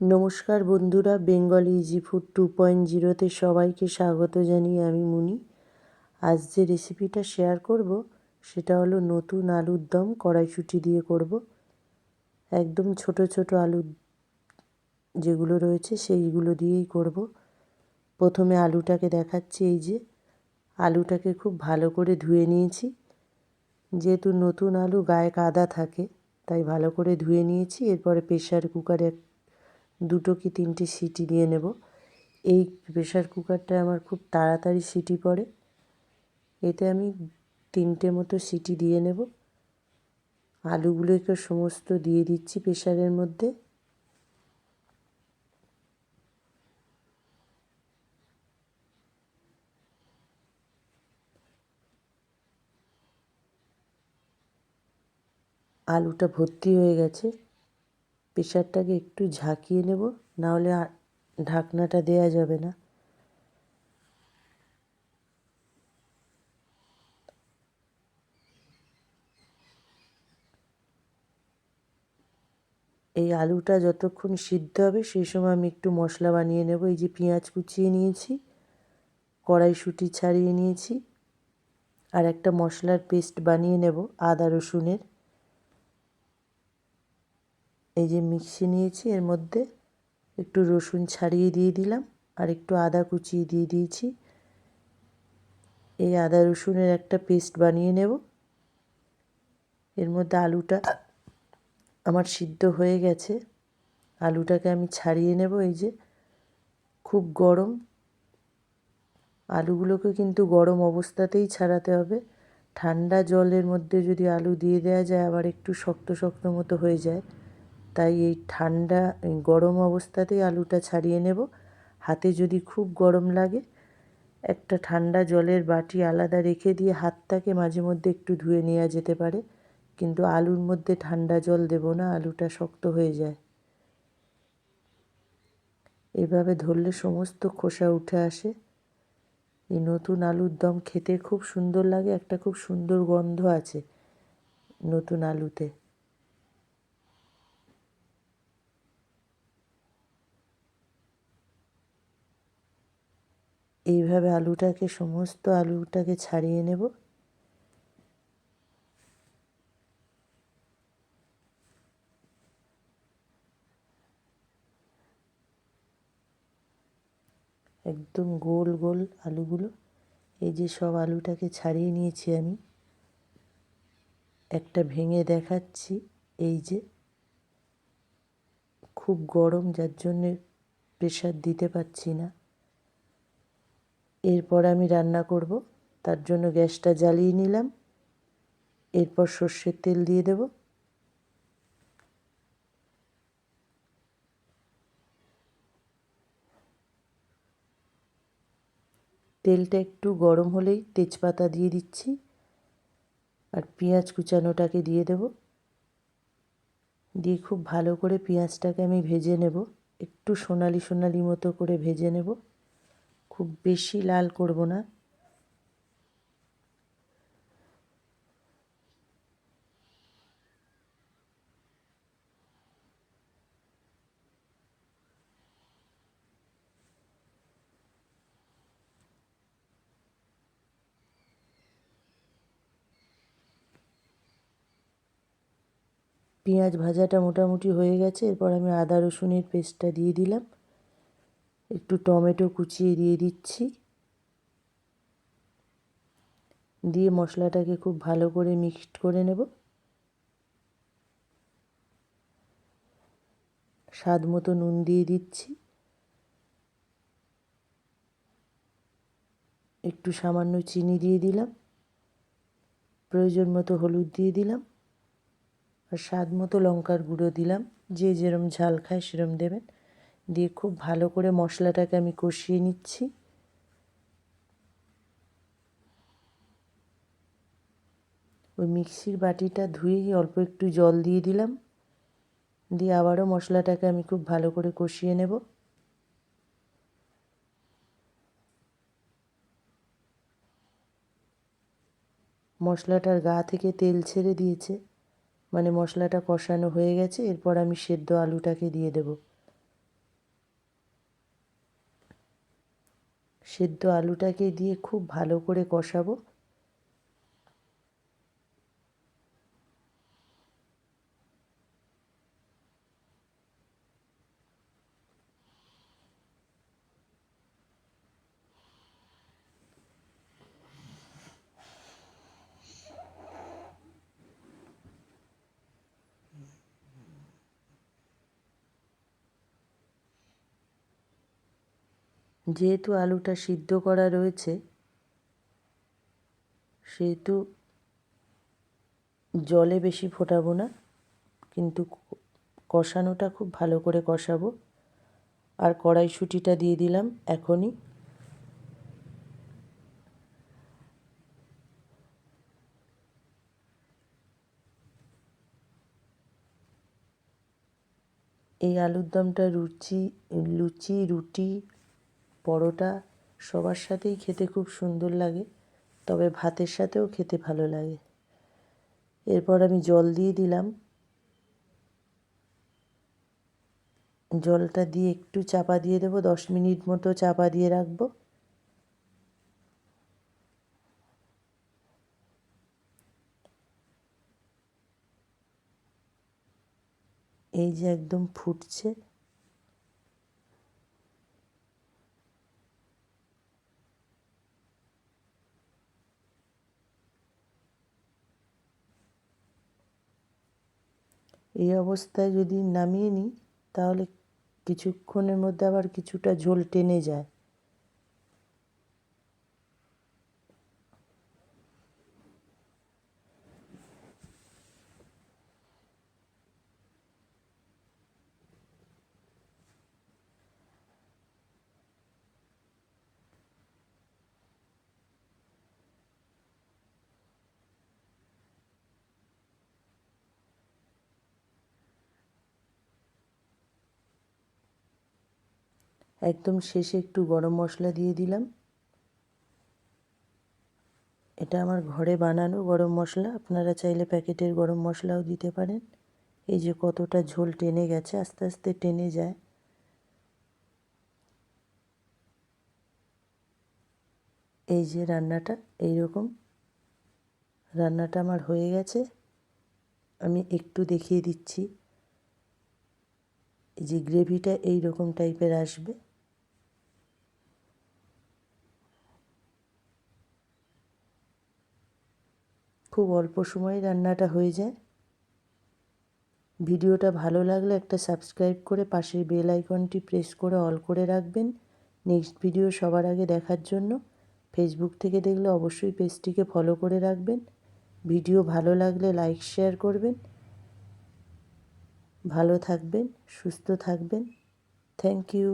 নমস্কার বন্ধুরা, Bengali easy food two point জিরোতে সবাইকে স্বাগত জানিয়ে আমি মুনি। আজ যে রেসিপিটা শেয়ার করব, সেটা হলো নতুন আলুর দম কড়াইশুঁটি দিয়ে করব। একদম ছোট ছোট আলু যেগুলো রয়েছে, সেইগুলো দিয়েই করব। প্রথমে আলুটাকে দেখাচ্ছি, এই যে আলুটাকে খুব ভালো করে ধুয়ে নিয়েছি। যেহেতু নতুন আলু গায়ে কাদা থাকে, তাই ভালো করে ধুয়ে নিয়েছি। এরপরে প্রেশার কুকারে দুটো কি তিনটে সিটি দিয়ে নেব। এই প্রেশার কুকারটায় আমার খুব তাড়াতাড়ি সিটি পড়ে। এতে আমি তিনটে মতো সিটি দিয়ে নেব। আলুগুলোকে সমস্ত দিয়ে দিচ্ছি প্রেশারের মধ্যে। আলুটা ভর্তি হয়ে গেছে। প্রেশারটাকে একটু ঝাঁকিয়ে নেব, নাহলে ঢাকনাটা দেয়া যাবে না। এই আলুটা যতক্ষণ সিদ্ধ হবে, সেই সময় আমি একটু মশলা বানিয়ে নেব। এই যে পেঁয়াজ কুচিয়ে নিয়েছি, কড়াইশুঁটি ছাড়িয়ে নিয়েছি, আর একটা মশলার পেস্ট বানিয়ে নেব, আদা রসুনের। এই যে মিক্সি নিয়েছি, এর মধ্যে একটু রসুন ছাড়িয়ে দিয়ে দিলাম আর একটু আদা কুচিয়ে দিয়ে দিয়েছি। এই আদা রসুনের একটা পেস্ট বানিয়ে নেব। এর মধ্যে আলুটা আমার সিদ্ধ হয়ে গেছে। আলুটাকে আমি ছাড়িয়ে নেব, এই যে খুব গরম। আলুগুলোকে কিন্তু গরম অবস্থাতেই ছাড়াতে হবে। ঠান্ডা জলের মধ্যে যদি আলু দিয়ে দেওয়া যায়, আবার একটু শক্ত শক্ত মতো হয়ে যায়। তাই এই ঠান্ডা গরম অবস্থাতেই আলুটা ছাড়িয়ে নেব। হাতে যদি খুব গরম লাগে, একটা ঠান্ডা জলের বাটি আলাদা রেখে দিয়ে হাতটাকে মাঝে মধ্যে একটু ধুয়ে নেওয়া যেতে পারে, কিন্তু আলুর মধ্যে ঠান্ডা জল দেব না, আলুটা শক্ত হয়ে যায়। এভাবে ধরলে সমস্ত খোসা উঠে আসে। এই নতুন আলুর দম খেতে খুব সুন্দর লাগে, একটা খুব সুন্দর গন্ধ আছে নতুন আলুতে। এইভাবে আলুটাকে, সমস্ত আলুটাকে ছাড়িয়ে নেব। একদম গোল গোল আলুগুলো, এই যে সব আলুটাকে ছাড়িয়ে নিয়েছি আমি। একটা ভেঙে দেখাচ্ছি, এই যে। খুব গরম, যার জন্যে প্রেশার দিতে পারছি না। এরপর আমি রান্না করব। তার জন্য গ্যাসটা জ্বালিয়ে নিলাম। এরপর সর্ষের তেল দিয়ে দেব। তেলটা একটু গরম হলেই তেজপাতা দিয়ে দিচ্ছি আর পেঁয়াজ কুচানোটাকে দিয়ে দেব। দিয়ে খুব ভালো করে পেঁয়াজটাকে আমি ভেজে নেব। একটু সোনালি সোনালি মতো করে ভেজে নেব। খুব বেশি লাল করব না। পেঁয়াজ ভাজাটা মোটামুটি হয়ে গেছে, এরপর আমি আদা রসুনের পেস্টটা দিয়ে দিলাম। একটু টমেটো কুচিয়ে দিয়ে দিচ্ছি। দিয়ে মশলাটাকে খুব ভালো করে মিক্সড করে নেব। স্বাদ মতো নুন দিয়ে দিচ্ছি। একটু সামান্য চিনি দিয়ে দিলাম। প্রয়োজন মতো হলুদ দিয়ে দিলাম। আর স্বাদ মতো লঙ্কার গুঁড়ো দিলাম। যে যেরম ঝাল খায় সেরম দেবেন। দিয়ে খুব ভালো করে মশলাটাকে আমি কষিয়ে নিচ্ছি। ওই মিক্সির বাটিটা ধুয়েই অল্প একটু জল দিয়ে দিলাম। দিয়ে আবারও মশলাটাকে আমি খুব ভালো করে কষিয়ে নেব। মশলাটার গা থেকে তেল ছেড়ে দিয়েছে। মানে মশলাটা কষানো হয়ে গেছে। এরপর আমি সেদ্ধ আলুটাকে দিয়ে দেবো। সেদ্ধ আলুটাকে দিয়ে খুব ভালো করে কষাবো। যেহেতু আলুটা সিদ্ধ করা রয়েছে, সেহেতু জলে বেশি ফোটাবো না, কিন্তু কষানোটা খুব ভালো করে কষাবো। আর কড়াইশুঁটিটা দিয়ে দিলাম এখনই। এই আলুর দমটা রুচি, লুচি, রুটি পরোটা সবার সাথেই খেতে খুব সুন্দর লাগে, তবে ভাতের সাথেও খেতে ভালো লাগে। এরপর আমি জল দিয়ে দিলাম। জলটা দিয়ে একটু চাপা দিয়ে দেবো, দশ মিনিট মতো চাপা দিয়ে রাখব। এই যে একদম ফুটছে। এই অবস্থায় যদি নামিয়ে নিই তাহলে কিছুক্ষণের মধ্যে আবার কিছুটা ঝোল টেনে যায়। একদম শেষে একটু গরম মশলা দিয়ে দিলাম। এটা আমার ঘরে বানানো গরম মশলা। আপনারা চাইলে প্যাকেটের গরম মশলাও দিতে পারেন। এই যে কতটা ঝোল টেনে গেছে, আস্তে আস্তে টেনে যায়। এই যে রান্নাটা এই রকম রান্নাটা আমার হয়ে গেছে। আমি একটু দেখিয়ে দিচ্ছি। যে গ্রেভিটা এই রকম টাইপের আসবে। খুব অল্প সময়ে রান্নাটা হয়ে যায়। ভিডিওটা ভালো লাগলে একটা সাবস্ক্রাইব করে পাশের বেল আইকনটি প্রেস করে অল করে রাখবেন। নেক্সট ভিডিও সবার আগে দেখার জন্য ফেসবুক থেকে দেখলে অবশ্যই পেজটিকে ফলো করে রাখবেন। ভিডিও ভালো লাগলে লাইক, শেয়ার করবেন। ভালো থাকবেন, সুস্থ থাকবেন। Thank you.